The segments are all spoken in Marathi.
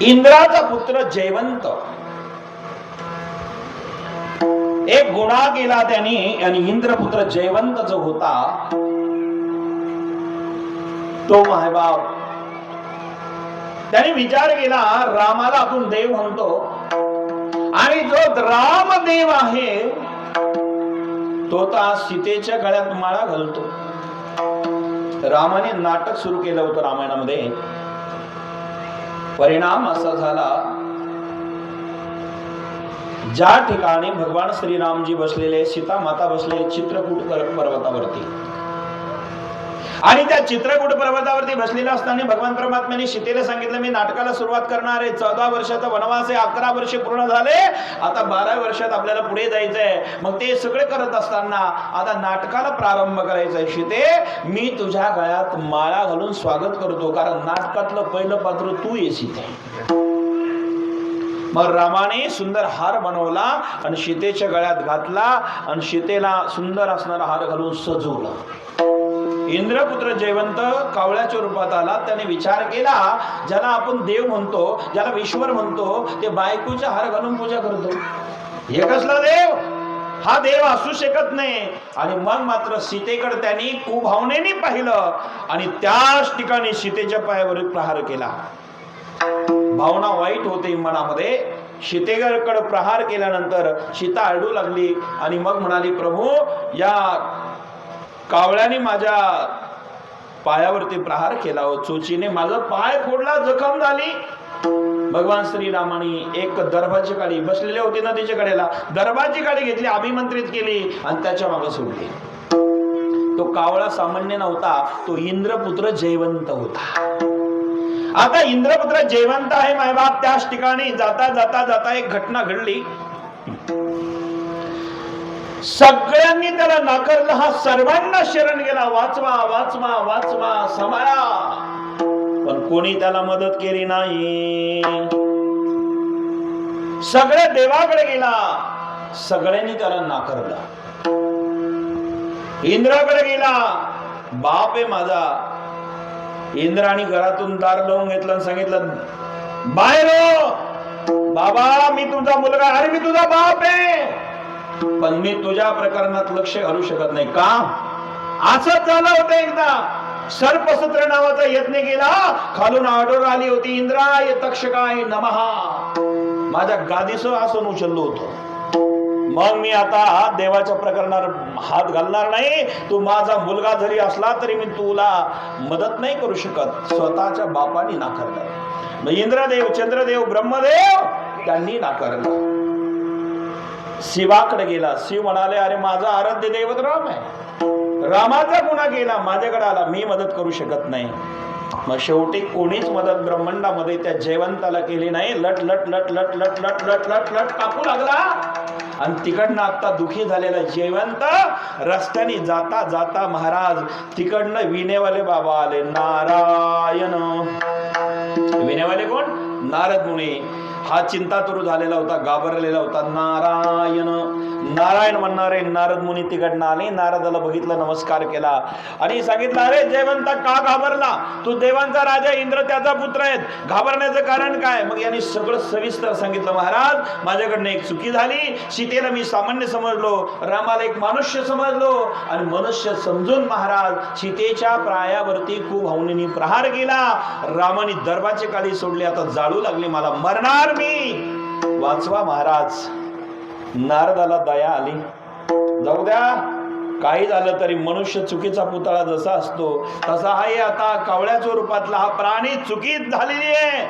इंद्राचा पुत्र जयवंत. एक गुणा केला त्यांनी आणि इंद्रपुत्र जयवंत जो होता. तो मायबाप त्याने विचार केला रामाला आपण देव म्हणतो. आणि जो रामदेव आहे तो तर आज सीतेच्या गळ्यात माळा घालतो. रामाने नाटक सुरू केलं होतं रामायणामध्ये. परिणाम असा झाला. ज्या ठिकाणी भगवान श्रीरामजी बसलेले सीता माता बसलेले चित्रकूट पर्वतावरती. आणि त्या चित्रकूट पर्वतावरती बसलेला असताना भगवान परमात्म्याने सीतेला सांगितलं मी नाटकाला सुरुवात करणार आहे. चौदा वर्षाचा वनवास आहे. अकरा वर्ष पूर्ण झाले. आता बारा वर्षात आपल्याला पुढे जायचंय मग ते सगळे करत असताना आता नाटकाला प्रारंभ करायचा आहे सीते मी तुझ्या गळ्यात माळा घालून स्वागत करतो. कारण नाटकातलं पहिलं पात्र तू ये सीते. मग रामाने सुंदर हार बनवला आणि सीतेच्या गळ्यात घातला आणि सीतेला सुंदर असणारा हार घालून सजवला. इंद्रपुत्र जयवंत कावळ्याच्या रूपात आला. त्याने विचार केला ज्याला आपण देव म्हणतो ज्याला ईश्वर म्हणतो ते बायकोच्या हार घालून पूजा करतो. हे कसला देव? हा देव असू शकत नाही. आणि मग मात्र सीतेकडे त्यांनी कुभावनेने पाहिलं आणि त्याच ठिकाणी सीतेच्या पायावर प्रहार केला. भावना वाईट होते मनामध्ये. सीतेकडे प्रहार केल्यानंतर सीता आरडू लागली आणि मग म्हणाली प्रभू या कावळ्याने माझ्या पायावरती प्रहार केला हो चोचीने माझा पाय फोडला जखम झाली. भगवान श्रीरामाने एक दर्भाची काळी बसलेले होते ना तिच्या कडेला. दर्भाची काळी घेतली अभिमंत्रित केली आणि त्याच्यामागे सोडली. तो कावळा सामान्य नव्हता तो इंद्रपुत्र जयवंत होता. आता इंद्रपुत्र जयवंत आहे मायबाप. त्याच ठिकाणी जाता जाता जाता एक घटना घडली. सगळ्यांनी त्याला नाकारलं. हा सर्वांना शरण गेला. वाचवा वाचवा वाचवा समाया. पण कोणी त्याला मदत केली नाही. सगळ्या देवाकडे गेला. सगळ्यांनी त्याला नाकारला. इंद्राकडे गेला. बाप आहे माझा. इंद्राने घरातून दार लावून घेतलं आणि सांगितलं बाहेर हो. बाबा मी तुझा मुलगा अरे मी तुझा बाप आहे. पण मी तुझ्या प्रकरणात लक्ष घालू शकत नाही. का? असंच झालं होतं एकदा. सर्पसत्र नावाचा यत्न केला. खालून आडोर आली होती. इंद्राय तक्षकाय नमहा माझ्या गादीसह आसन उचललो होतो. मग मी आता देवाच्या प्रकरणावर हात घालणार नाही. तू माझा मुलगा जरी असला तरी मी तुला मदत नाही करू शकत. स्वतःच्या बापाने नाकारलं. इंद्रदेव चंद्रदेव ब्रह्मदेव त्यांनी नाकारलं. शिवाकडे गेला. शिव म्हणाले अरे माझा आराध्य दैवत राम आहे. रामाचा गुन्हा गेला. माझ्याकडे आला. मी मदत करू शकत नाही. मग शेवटी कोणीच मदत ब्रह्मांडामध्ये त्या जयवंताला केली नाही. लट लट लट लट लट लट लट लट लट कापू लागला. आणि तिकडनं आता दुखी झालेला जयवंत रस्त्याने जाता जाता महाराज तिकडनं विनेवाले बाबा आले. नारायण. विनेवाले कोण? नारद मुनी. हा चिंतातुरू झालेला होता घाबरलेला होता. नारायण नारायण म्हणणारे नारद मुनी तिकडनं आले. नारदाला बघितलं नमस्कार केला. आणि सांगितलं अरे जयवंता का घाबरला? तू देवांचा राजा इंद्र त्याचा पुत्र आहेत. घाबरण्याचं कारण काय? मग यांनी सगळं सविस्तर सांगितलं महाराज माझ्याकडनं एक चुकी झाली. सीतेला मी सामान्य समजलो. रामाला एक मनुष्य समजलो. आणि मनुष्य समजून महाराज सीतेच्या प्रायावरती खूप भावनेनी प्रहार केला. रामाने दर्बाची काळी सोडले. आता जाळू लागले. मला मरणार मी वाचवा महाराज. नारदाला दया आली. जाऊ द्या. काही झालं तरी मनुष्य चुकीचा पुतळा जसा असतो तसा हा आता. कावळ्याच्या रूपातला हा प्राणी चुकीत झालेली आहे.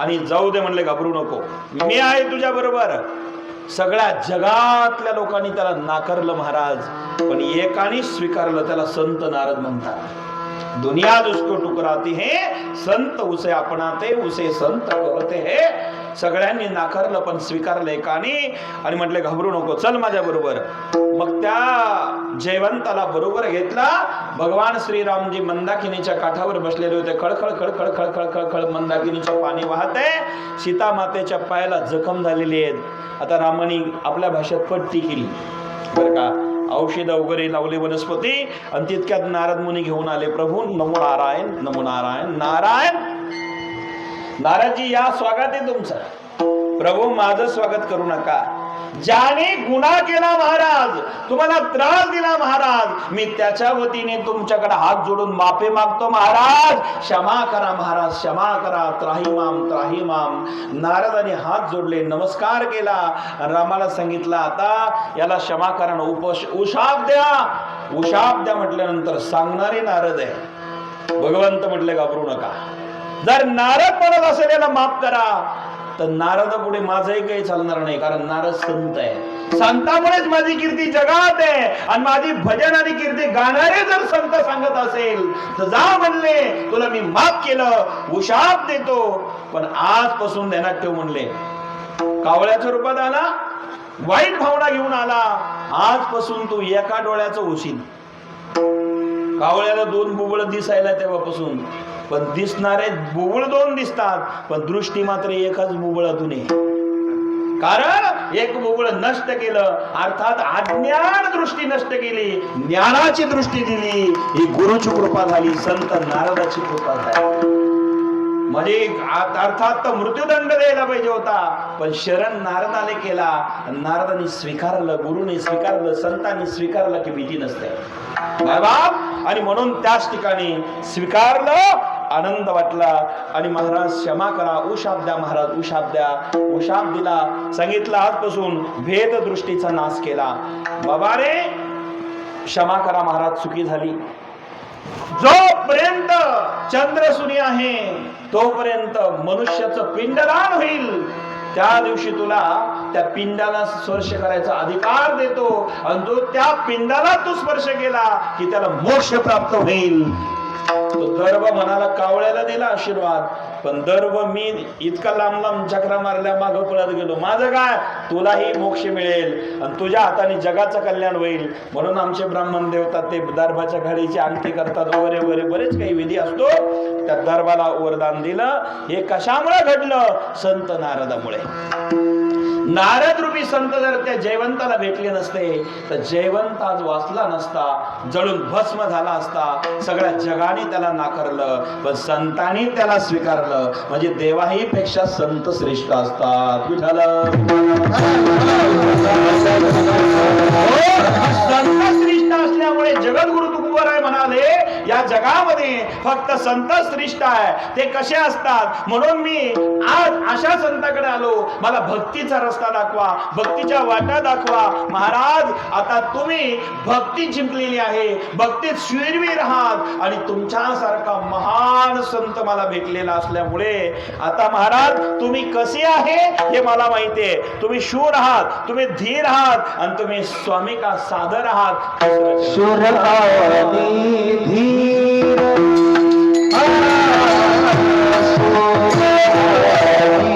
आणि जाऊ दे म्हणले घाबरू नको. मी आहे तुझ्या बरोबर. सगळ्या जगातल्या लोकांनी त्याला नाकारलं महाराज. पण एकाने स्वीकारलं त्याला संत नारद म्हणतात. दुनिया दुष्को टुकराती हे संत उसे आपणाते उसे संत करते हे. सगळ्यांनी नाकारलं पण स्वीकारलं एकाने. आणि म्हटलं घाबरू नको चल माझ्या बरोबर. मग त्या जयवंताला बरोबर घेतला. भगवान श्रीरामजी मंदाकिनीच्या काठावर बसलेले होते. खळखळ खळखळ खळखळ खळखळ मंदाकिनीचं पाणी वाहते. सीता मातेच्या पायाला जखम झालेली आहेत. आता रामाने आपल्या भाषेत पट्टी केली. बरं का? औषध वगैरे लावले वनस्पती. आणि तितक्यात नारद मुनी घेऊन आले प्रभू नमो नारायण नमो नारायण नारायण. नाराजी या स्वागत आहे तुमचं. प्रभू माझं स्वागत करू नका. ज्याने गुन्हा केला महाराज तुम्हाला त्रास दिला महाराज मी त्याच्या वतीने तुमच्याकडे हात जोडून माफी मागतो महाराज. क्षमा करा महाराज क्षमा करा. त्राहिमाम त्राहिमाम. नारदाने हात जोडले नमस्कार केला. रामाला सांगितलं आता याला क्षमा करा उपश उशाप द्या. उशाप द्या म्हटल्यानंतर सांगणारे नारद आहे. भगवंत म्हटले घाबरू नका. जर नारद म्हणत असेल याला माफ करा. तर नारद पुढे माझंही काही चालणार नाही कारण नारद संत आहे. संतामुळेच माझी कीर्ती जगात आहे. आणि माझी भजन आणि कीर्ती गाणारे जर संत सांगत असेल तर जा म्हणले तुला मी माफ केलं उशाप देतो. पण आजपासून ध्यानात ठेव म्हणले. कावळ्याच्या रूपात आला वाईट भावना घेऊन आला. आजपासून तू एका डोळ्याचं उशील कावळ्याला दोन बुबळ दिसायला तेव्हापासून. पण दिसणारे बुबुळ दोन दिसतात पण दृष्टी मात्र एकच बुबुळातून आहे कारण एक बुबुळ नष्ट केलं अर्थात अज्ञान दृष्टी नष्ट केली ज्ञानाची दृष्टी दिली ही गुरुची कृपा झाली संत नारदाची कृपा झाली. म्हणजे अर्थात तर मृत्यूदंड द्यायला पाहिजे होता पण शरण नारदाने केला नारदाने स्वीकारलं गुरुने स्वीकारलं संतांनी स्वीकारलं की भीती नसते. बाप आणि म्हणून त्याच ठिकाणी स्वीकारलं आनंद वाटला. आणि महाराज क्षमा करा. उशाप द्या महाराज उशाप द्या. उशाप दिला. सांगितलं आजपासून भेद दृष्टीचा नाश केला. बाबा रे क्षमा करा महाराज चुकी झाली. जोपर्यंत चंद्र सुनी आहे तोपर्यंत मनुष्याचं पिंडदान होईल. त्या दिवशी तुला त्या पिंडाला स्पर्श करायचा अधिकार देतो. आणि तो त्या पिंडाला तू स्पर्श केला की त्याला मोक्ष प्राप्त होईल. तो दर्भ मनाला कावळ्याला दिला आशीर्वाद. पण दर्व मी इतका लांब लांब चक्रा मारल्या माग पळत गेलो. माझं काय? तुलाही मोक्ष मिळेल आणि तुझ्या हाताने जगाचं कल्याण होईल. म्हणून आमचे ब्राह्मण देवता ते दर्भाच्या घडीची अंगठी करतात. वगैरे वगैरे बरेच काही विधी असतो. त्या दर्भाला वरदान दिलं. हे कशामुळे घडलं? संत नारदामुळे. नारद रूपी संत जर त्या जयवंताला भेटले नसते तर जयवंत आज वाचला नसता जळून भस्म झाला असता. सगळ्या जगाने त्याला नाकारलं पण संतांनी त्याला स्वीकारलं. म्हणजे देवाही पेक्षा संत श्रेष्ठ असतात. विठाल हो, संत श्रेष्ठ असल्यामुळे जगद्गुरु आहे म्हणाले या जगामध्ये फक्त संत श्रेष्ठ आहे. ते कसे असतात? म्हणून मी आज अशा संताकडे आलो. मला भक्तीचा रस्ता दाखवा भक्तीच्या वाटा दाखवा. महाराज आता तुम्ही भक्ती जिंकलेली आहे. भक्तीत शिरवीर आहात आणि तुमच्यासारखा महान संत मला भेटलेला असल्यामुळे आता महाराज तुम्ही कसे आहे हे मला माहिती आहे. तुम्ही शूर आहात तुम्ही धीर आहात आणि तुम्ही स्वामी का सादर आहात. शूर धीर. Thank you.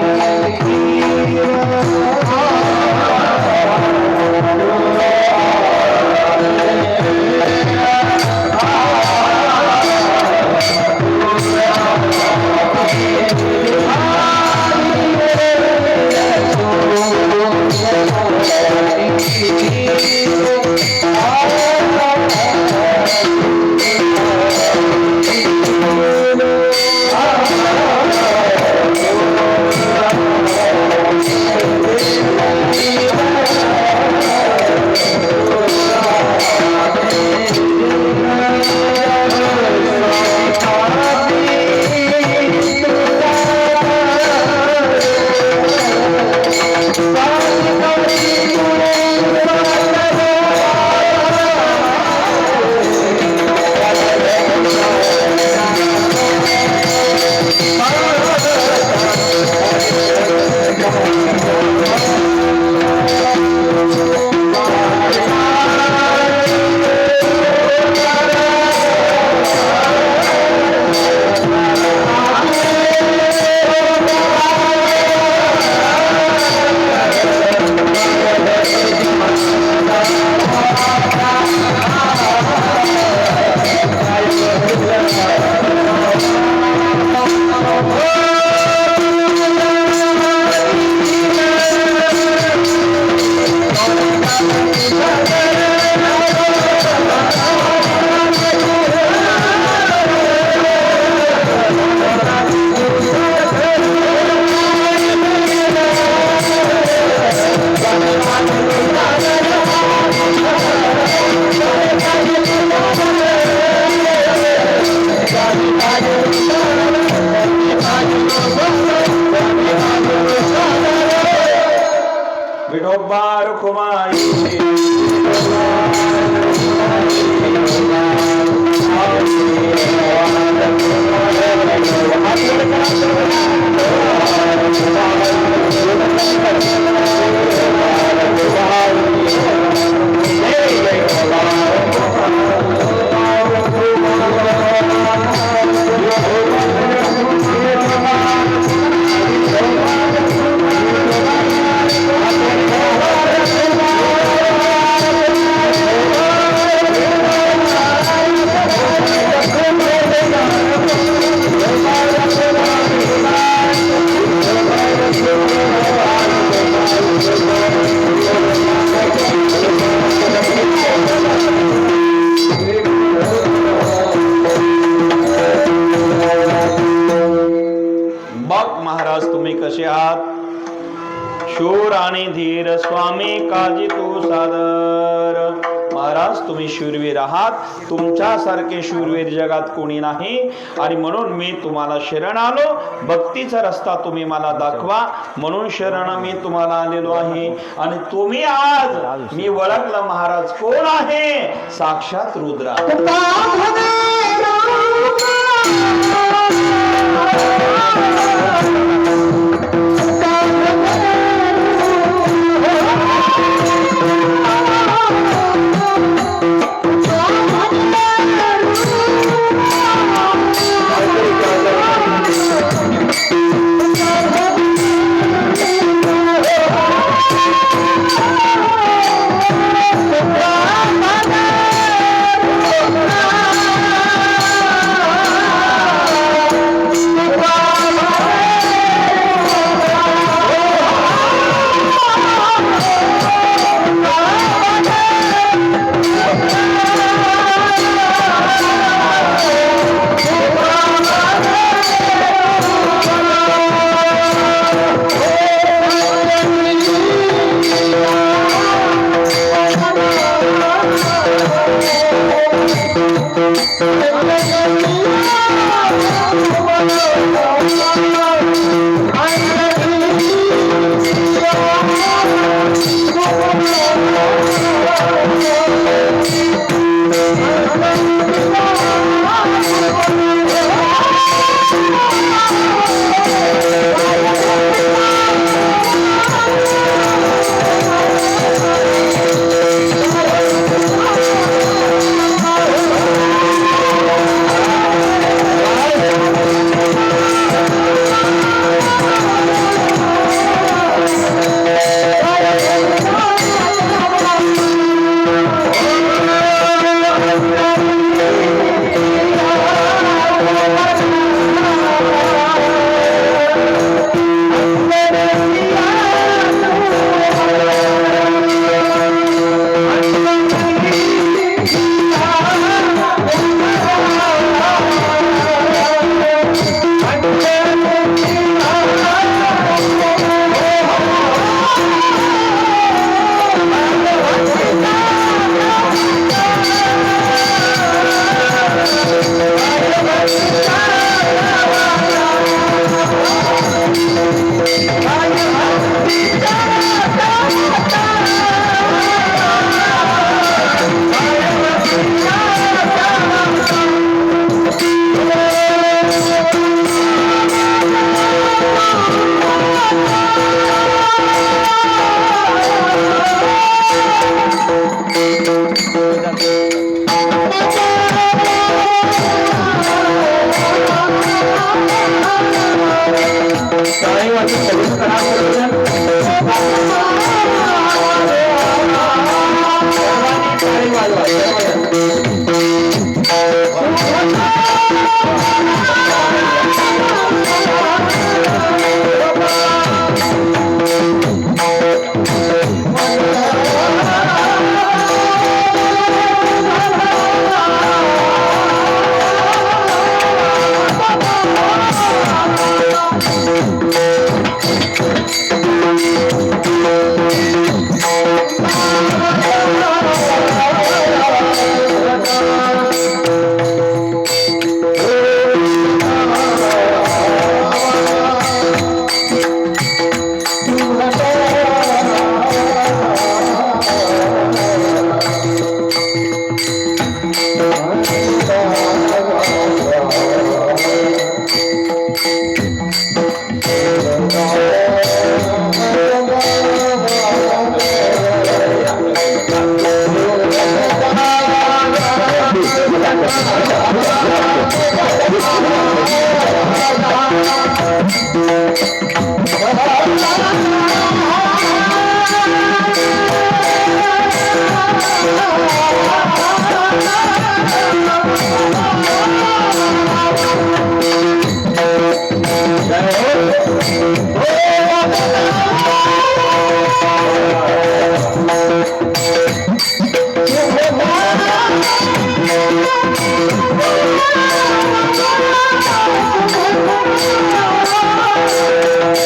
आहात. तुमच्यासारखे शूरवीर जगात कोणी नाही. आणि म्हणून मी तुम्हाला शरण आलो. भक्तीचा रस्ता तुम्ही मला दाखवा. म्हणून शरण मी तुम्हाला आलेलो आहे. आणि तुम्ही आज मी वळखलं महाराज कोण आहे? साक्षात रुद्रा.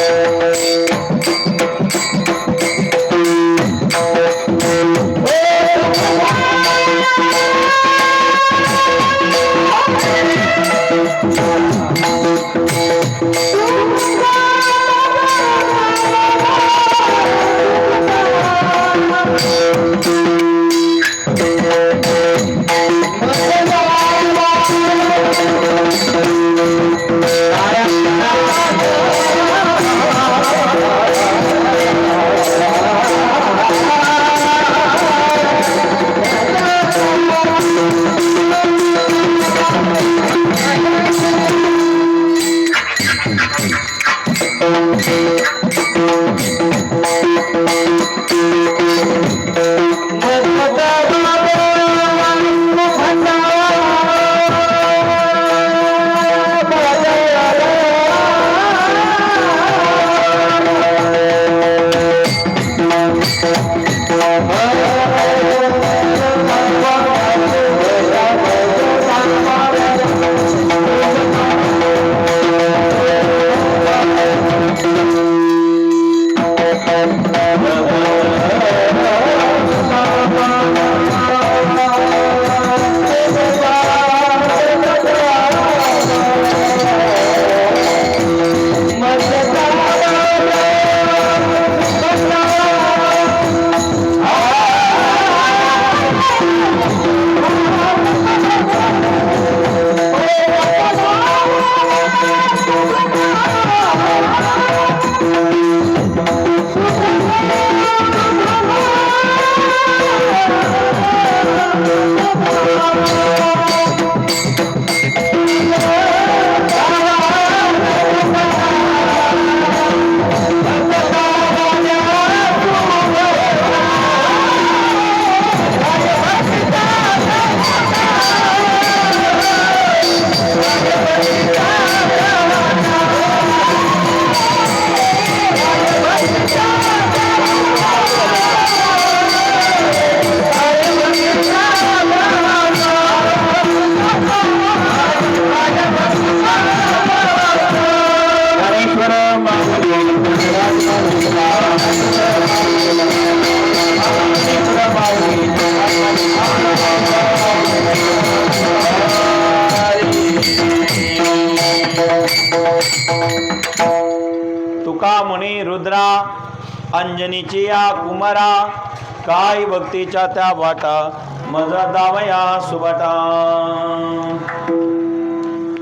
Música Música अंजनीची या कुमारा काय भक्तीच्या त्या वाटा मजा दावया सुबाटा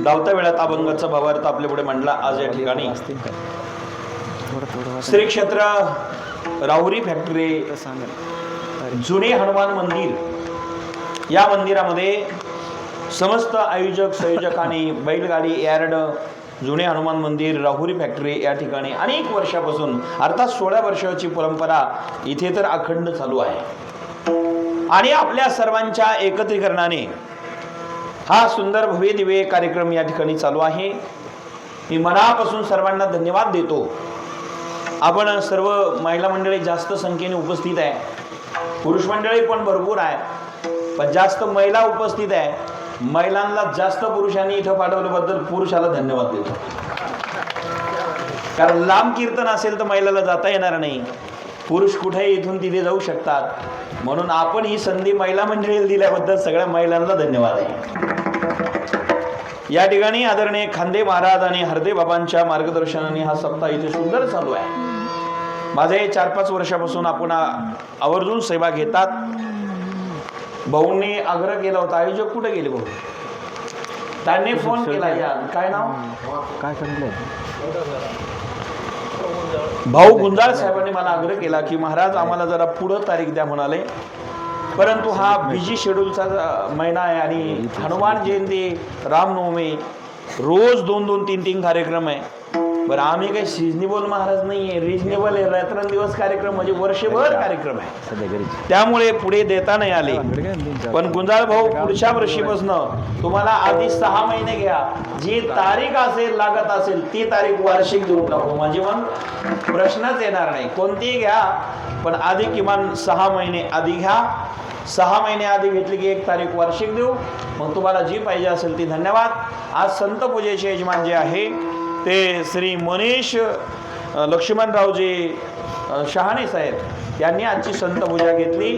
धावत्या वेळात अभंगाचा भावार्थ आपल्या पुढे मांडला आज या ठिकाणी. श्री क्षेत्र राहुरी फॅक्टरी जुने हनुमान मंदिर. या मंदिरामध्ये समस्त आयोजक संयोजकांनी बैलगाडी यार्ड जुने हनुमान मंदिर राहुरी फॅक्टरी या ठिकाणी अनेक वर्षापासून अर्थात सोळा वर्षाची परंपरा इथे तर अखंड चालू आहे. आणि आपल्या सर्वांच्या एकत्रीकरणाने हा सुंदर भव्य दिव्य कार्यक्रम या ठिकाणी चालू आहे. मी मनापासून सर्वांना धन्यवाद देतो. आपण सर्व महिला मंडळी जास्त संख्येने उपस्थित आहे. पुरुष मंडळी पण भरपूर आहे. पण जास्त महिला उपस्थित आहे. महिलांना जास्त पुरुषांनी इथं पाठवल्याबद्दल पुरुषाला धन्यवाद देतो. कारण लांब कीर्तन असेल तर महिलाला जाता येणार नाही. पुरुष कुठेही इथून तिथे जाऊ शकतात. म्हणून आपण ही संधी महिला मंडळीला दिल्याबद्दल सगळ्या महिलांना धन्यवाद आहे. या ठिकाणी आदरणीय खांदे महाराज आणि हरदे बाबांच्या मार्गदर्शनाने हा सप्ताह इथे सुंदर चालू आहे. माझे चार पाच वर्षापासून आपण आवर्जून सेवा घेतात. भाऊंनी आग्रह केला होता आयोजक कुठे गेले भाऊ त्यांनी फोन केला या. काय नाव? काय करले भाऊ गुंजाळ साहेबांनी मला आग्रह केला की महाराज आम्हाला जरा पुढं तारीख द्या म्हणाले. परंतु हा बिजी शेड्यूलचा महिना आहे आणि हनुमान जयंती रामनवमी रोज दोन दोन तीन तीन कार्यक्रम आहे. बरं आम्ही काही सिजनेबल महाराज नाही आहे रिजनेबल आहे. रात्रंदिवस कार्यक्रम म्हणजे वर्षभर कार्यक्रम आहे. त्यामुळे पुढे देता नाही आले. पण गुंजाळ भाऊ पुढच्या वर्षीपासून तुम्हाला आधी सहा महिने घ्या. जी तारीख असेल लागत असेल ती तारीख वार्षिक देऊन टाकू. म्हणजे मग प्रश्नच येणार नाही. कोणतीही घ्या पण आधी किमान सहा महिने आधी घ्या. सहा महिने आधी घेतली की एक तारीख वार्षिक देऊ. मग तुम्हाला जी पाहिजे असेल ती धन्यवाद. आज संत पूजेचे यजमान जे आहे ते श्री मनीष लक्ष्मणरावजी शहाणे साहेब यांनी आजची संत पूजा घेतली.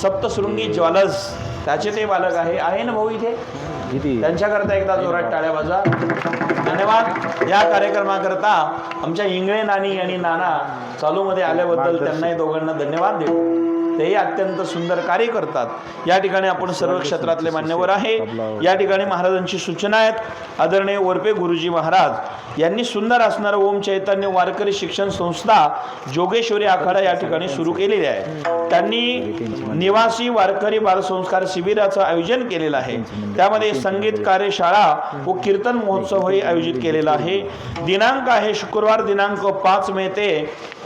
सप्तशृंगी ज्वालज त्याचे ते बालक आहे. आहे ना भाऊ इथे? त्यांच्याकरता एकदा जोरात टाळ्या वाजा. धन्यवाद. या कार्यक्रमाकरता आमच्या इंगळे नानी आणि नाना चालूमध्ये आल्याबद्दल त्यांनाही दोघांना धन्यवाद देऊ तेही अत्यंत सुंदर कार्य करतात. या ठिकाणी आपण सर्व क्षेत्रातले मान्यवर आहे. या ठिकाणी महाराजांची सूचना आहेत. आदरणीय वरपे गुरुजी महाराज यांनी सुंदर असणारं ओम चैतन्य वारकरी शिक्षण संस्था जोगेश्वरी आखाडा या ठिकाणी सुरू केलेली आहे. त्यांनी निवासी वारकरी बालसंस्कार शिबिराचं आयोजन केलेलं आहे. त्यामध्ये संगीत कार्यशाळा व कीर्तन महोत्सवही आयोजित केलेला आहे. दिनांक आहे शुक्रवार दिनांक पाच मे ते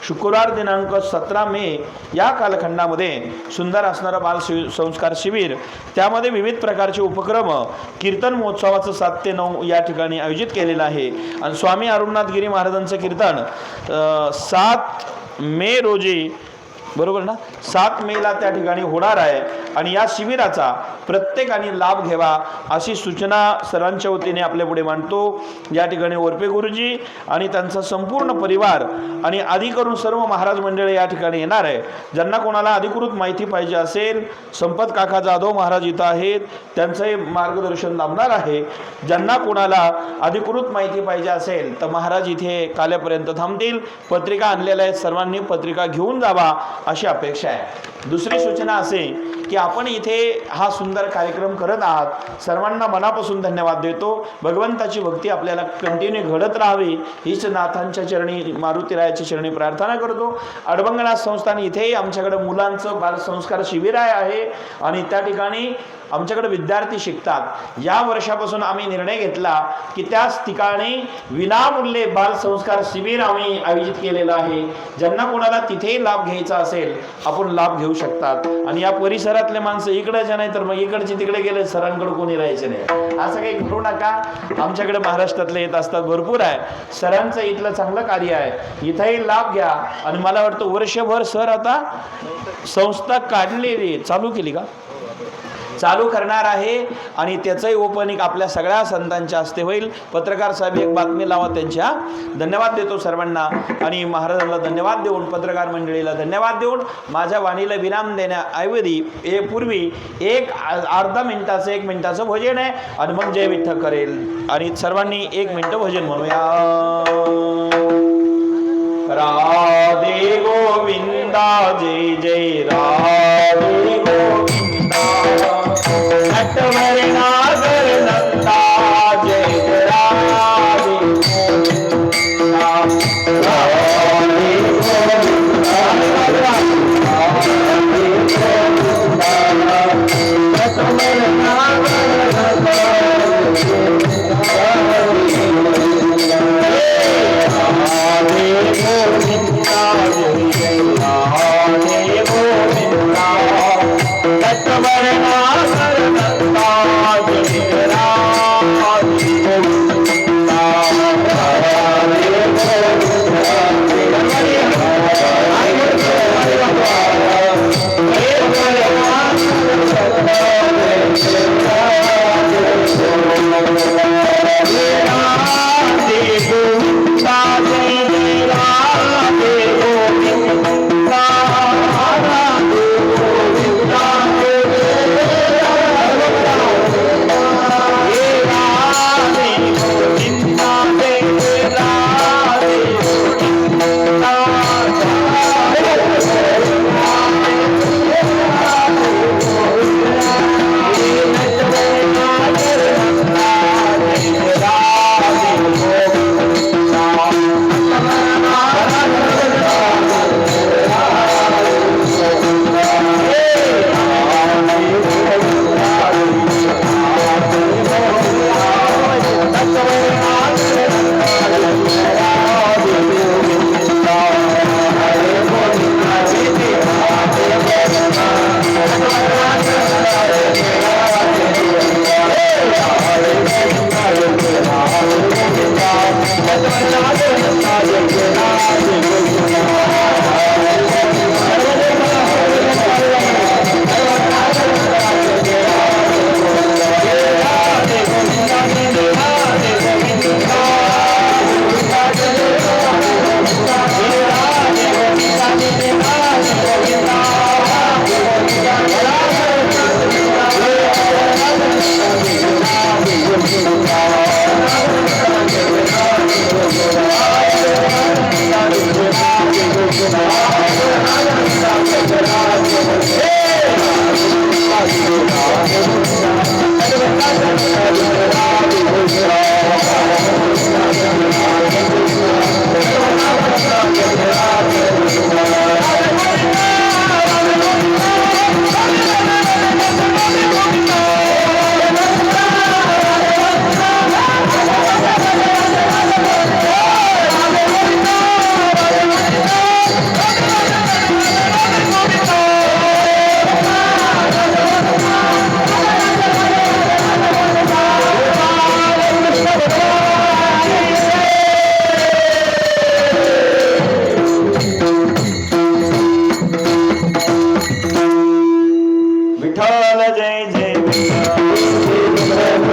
शुक्रवार दिनांक सतरा मे या कालखंडामध्ये सुंदर असणारं बाल शि संस्कार शिबिर. त्यामध्ये विविध प्रकारचे उपक्रम कीर्तन महोत्सवाचं सात ते नऊ या ठिकाणी आयोजित केलेलं आहे. आणि स्वामी अरुणनाथगिरी महाराजांचं कीर्तन सात मे रोजी बरोबर ना? सात मेला त्या ठिकाणी होणार आहे. आणि या शिबिराचा प्रत्येकाने लाभ घ्यावा अशी सूचना सर्वांच्या वतीने आपल्या पुढे मांडतो. या ठिकाणी वरपे गुरुजी आणि त्यांचा संपूर्ण परिवार आणि आधी करून सर्व महाराज मंडळी या ठिकाणी येणार आहे. ज्यांना कोणाला अधिकृत माहिती पाहिजे असेल संपत काका जाधव महाराज इथं आहेत त्यांचंही मार्गदर्शन लाभणार आहे. ज्यांना कोणाला अधिकृत माहिती पाहिजे असेल तर महाराज इथे काल्यापर्यंत थांबतील. पत्रिका आणलेल्या आहेत सर्वांनी पत्रिका घेऊन जावा अशी अपेक्षा आहे. दुसरी सूचना असे की आपण इथे हा सुंदर कार्यक्रम करत आहात. सर्वांना मनापासून धन्यवाद देतो. भगवंताची भक्ती आपल्याला कंटिन्यू घडत राहावी हीच नाथांच्या चरणी मारुतीरायाच्या चरणी प्रार्थना करतो. अडबंगनाथ संस्थान इथेही आमच्याकडे मुलांचं बालसंस्कार शिबिर आहे आहे आणि त्या ठिकाणी आमच्याकडे विद्यार्थी शिकतात. या वर्षापासून आम्ही निर्णय घेतला की त्याच ठिकाणी विनामूल्य बालसंस्कार शिबिर आम्ही आयोजित केलेलं आहे. ज्यांना कोणाला तिथेही लाभ घ्यायचा असेल आपण लाभ घेऊ शकतात. आणि या परिसरातले माणसं इकडच्या नाही तर मग इकडचे तिकडे गेले सरांकडे कोणी राहायचे नाही. असं काही करू नका. आमच्याकडे महाराष्ट्रातले येत असतात भरपूर आहे. सरांचं इथलं चांगलं कार्य आहे. इथंही लाभ घ्या. आणि मला वाटतं वर्षभर सर आता संस्था काढलेली चालू केली का? चालू करणार आहे आणि त्याचंही ओपनिंग आपल्या सगळ्या संतांच्या हस्ते होईल. पत्रकार साहेब एक बातमी लावा त्यांच्या. धन्यवाद देतो सर्वांना आणि महाराजांना धन्यवाद देऊन पत्रकार मंडळीला धन्यवाद देऊन माझ्या वाणीला विराम देण्याऐवजी ए पूर्वी एक आ- अर्धा मिनिटाचं एक मिनिटाचं भजन आहे. आणि मग जय विठ्ठल करेल आणि सर्वांनी एक मिनिटं भजन म्हणूया.